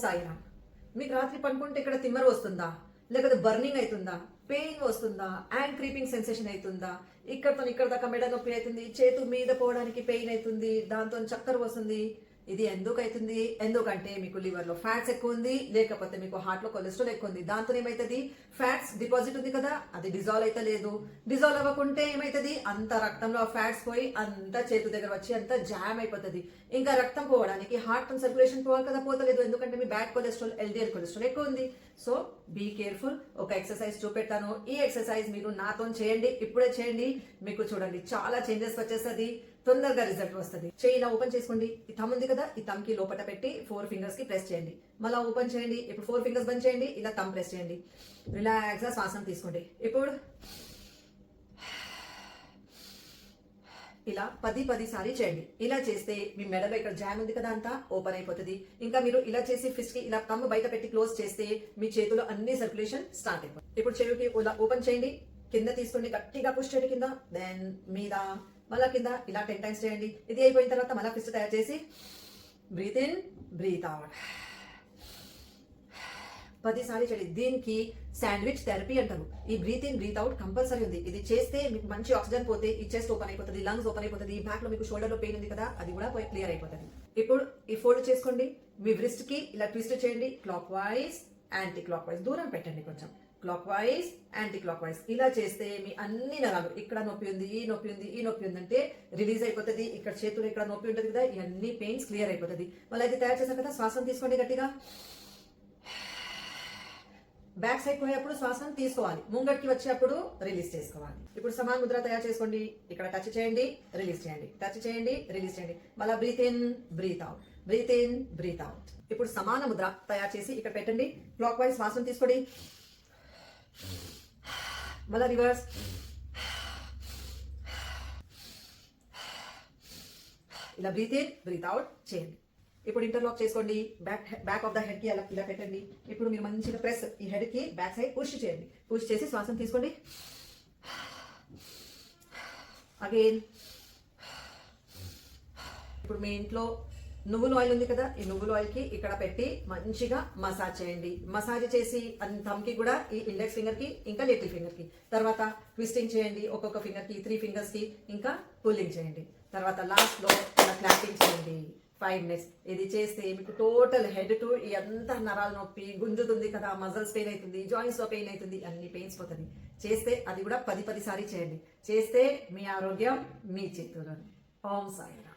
సాయిరామ్ మీకు రాత్రి పనుకుంటే ఇక్కడ తిమ్మర వస్తుందా? లేకపోతే బర్నింగ్ అవుతుందా? పెయిన్ వస్తుందా? అండ్ క్రీపింగ్ సెన్సేషన్ అవుతుందా? ఇక్కడతో ఇక్కడ దాకా మెడ నొప్పి అవుతుంది చేతు మీద పోవడానికి పెయిన్ అవుతుంది దాంతో చక్కర వస్తుంది ఇది ఎందుకు అవుతుంది? ఎందుకంటే మీకు లివర్లో ఫ్యాట్స్ ఎక్కువ ఉంది లేకపోతే మీకు హార్ట్లో కొలెస్ట్రాల్ ఎక్కువ ఉంది. దాంతో ఏమవుతుంది ఫ్యాట్స్ డిపాజిట్ ఉంది కదా అది డిజాల్వ్ అయితే లేదు. డిజాల్వ్ అవ్వకుంటే ఏమవుతుంది అంత రక్తంలో ఫ్యాట్స్ పోయి అంత చేతు దగ్గర వచ్చి అంత జామ్ అయిపోతుంది. ఇంకా రక్తం పోవడానికి హార్ట్ సర్క్యులేషన్ పోవాలి కదా పోతలేదు. ఎందుకంటే మీ బ్యాడ్ కొలెస్ట్రాల్ ఎల్డిఎల్ కొలెస్ట్రాల్ ఎక్కువ ఉంది. So be careful. ఒక ఎక్సర్సైజ్ చూపెట్టాను ఈ ఎక్సర్సైజ్ మీరు నాతో చేయండి ఇప్పుడే చేయండి. మీకు చూడండి చాలా చేంజెస్ వచ్చేస్తుంది. తొందరగా రిజల్ట్ వస్తుంది. చేయి ఇలా ఓపెన్ చేసుకోండి. ఈ థమ్ ఉంది కదా ఈ థమ్కి లోపల పెట్టి ఫోర్ ఫింగర్స్కి ప్రెస్ చేయండి. మళ్ళీ ఓపెన్ చేయండి. ఇప్పుడు ఫోర్ ఫింగర్స్ బంద్ చేయండి. ఇలా థమ్ ప్రెస్ చేయండి. రిలాక్స్గా శ్వాసం తీసుకోండి. ఇప్పుడు ఇలా పది పది సారి చేయండి. ఇలా చేస్తే మీ మెడలో ఇక్కడ జామ్ ఉంది కదా అంతా ఓపెన్ అయిపోతుంది. ఇంకా మీరు ఇలా చేసి ఫిస్ట్కి ఇలా కమ్ము బయట పెట్టి క్లోజ్ చేస్తే మీ చేతిలో అన్ని సర్క్యులేషన్ స్టార్ట్ అయిపోతుంది. ఇప్పుడు చెవికి ఇలా ఓపెన్ చేయండి. కింద తీసుకోండి గట్టిగా పుష్ చేయండి కింద. దెన్ మీద మళ్ళా కింద ఇలా టెన్ టైమ్స్ చేయండి. ఇది అయిపోయిన తర్వాత మళ్ళీ ఫిస్ట్ తయారు చేసి బ్రీత్ ఇన్ బ్రీత్ అవుట్ పదిసార్లు చేయండి. దీనికి శాండ్విచ్ థెరపీ అంటారు. ఈ breathe in breathe out compulsory ఉంది. ఇది చేస్తే మీకు మంచి ఆక్సిజన్ పోతే ఈ చెస్ట్ ఓపెన్ అయిపోతుంది లంగ్స్ ఓపెన్ అయిపోతుంది ఈ బ్యాక్లో మీకు షోల్డర్లో పెయిన్ ఉంది కదా అది కూడా క్లియర్ అయిపోతుంది. ఇప్పుడు ఈ ఫోల్డ్ చేసుకోండి. మీ వ్రిస్ట్కి ఇలా ట్విస్ట్ చేయండి. Clockwise anti clock wise దూరం పెట్టండి కొంచెం. Clockwise anti clock wise ఇలా చేస్తే మీ అన్ని నరాలు ఇక్కడ నొప్పి ఉంది ఈ నొప్పి ఉంది ఈ నొప్పి ఉంది అంటే రిలీజ్ అయిపోతుంది. ఇక్కడ చేతులు ఇక్కడ నొప్పి ఉంటుంది కదా ఇవన్నీ పెయిన్స్ క్లియర్ అయిపోతుంది. మళ్ళీ అయితే తయారు చేశాను కదా శ్వాసం తీసుకోండి గట్టిగా. బ్యాక్ సైడ్ పోయేప్పుడు శ్వాసం తీసుకోవాలి. ముంగట్కి వచ్చేప్పుడు రిలీజ్ చేసుకోవాలి. ఇప్పుడు సమాన ముద్ర తయారు చేసుకోండి. ఇక్కడ టచ్ చేయండి రిలీజ్ చేయండి. టచ్ చేయండి రిలీజ్ చేయండి. మళ్ళీ breathe in breathe out breathe in breathe out ఇప్పుడు సమాన ముద్ర తయారు చేసి ఇక్కడ పెట్టండి. క్లాక్ వైజ్ శ్వాసం తీసుకోండి. మళ్ళీ రివర్స్ ఇలా బ్రీత్ ఇన్ బ్రీత్ అవుట్ చేయండి ఇప్పుడు ఇంటర్లాక్ చేసుకోండి బ్యాక్ బ్యాక్ ఆఫ్ ద హెడ్కి అలా ఇలా పెట్టండి. ఇప్పుడు మీరు మంచిగా ప్రెస్ ఈ హెడ్కి బ్యాక్ సైడ్ పుష్ చేయండి. పుష్ చేసి శ్వాసం తీసుకోండి. అగైన్ ఇప్పుడు మీ ఇంట్లో నువ్వుల ఆయిల్ ఉంది కదా ఈ నువ్వుల ఆయిల్కి ఇక్కడ పెట్టి మంచిగా మసాజ్ చేయండి. మసాజ్ చేసి థమ్కి కూడా ఈ ఇండెక్స్ ఫింగర్కి ఇంకా లిటిల్ ఫింగర్కి. తర్వాత ట్విస్టింగ్ చేయండి ఒక్కొక్క ఫింగర్కి త్రీ ఫింగర్స్కి ఇంకా పుల్లింగ్ చేయండి. తర్వాత లాస్ట్లో క్లాపింగ్ చేయండి. ఫైవ్ మినిట్స్ ఇది చేస్తే మీకు టోటల్ హెడ్ టు అంతా నరాల నొప్పి గుంజుతుంది కదా మజల్స్ పెయిన్ అవుతుంది జాయింట్స్లో పెయిన్ అవుతుంది అన్ని పెయిన్స్ పోతుంది చేస్తే అది కూడా పది పది సారి చేయండి. చేస్తే మీ ఆరోగ్యం మీ చేతుల్లో ఓం సాయిరా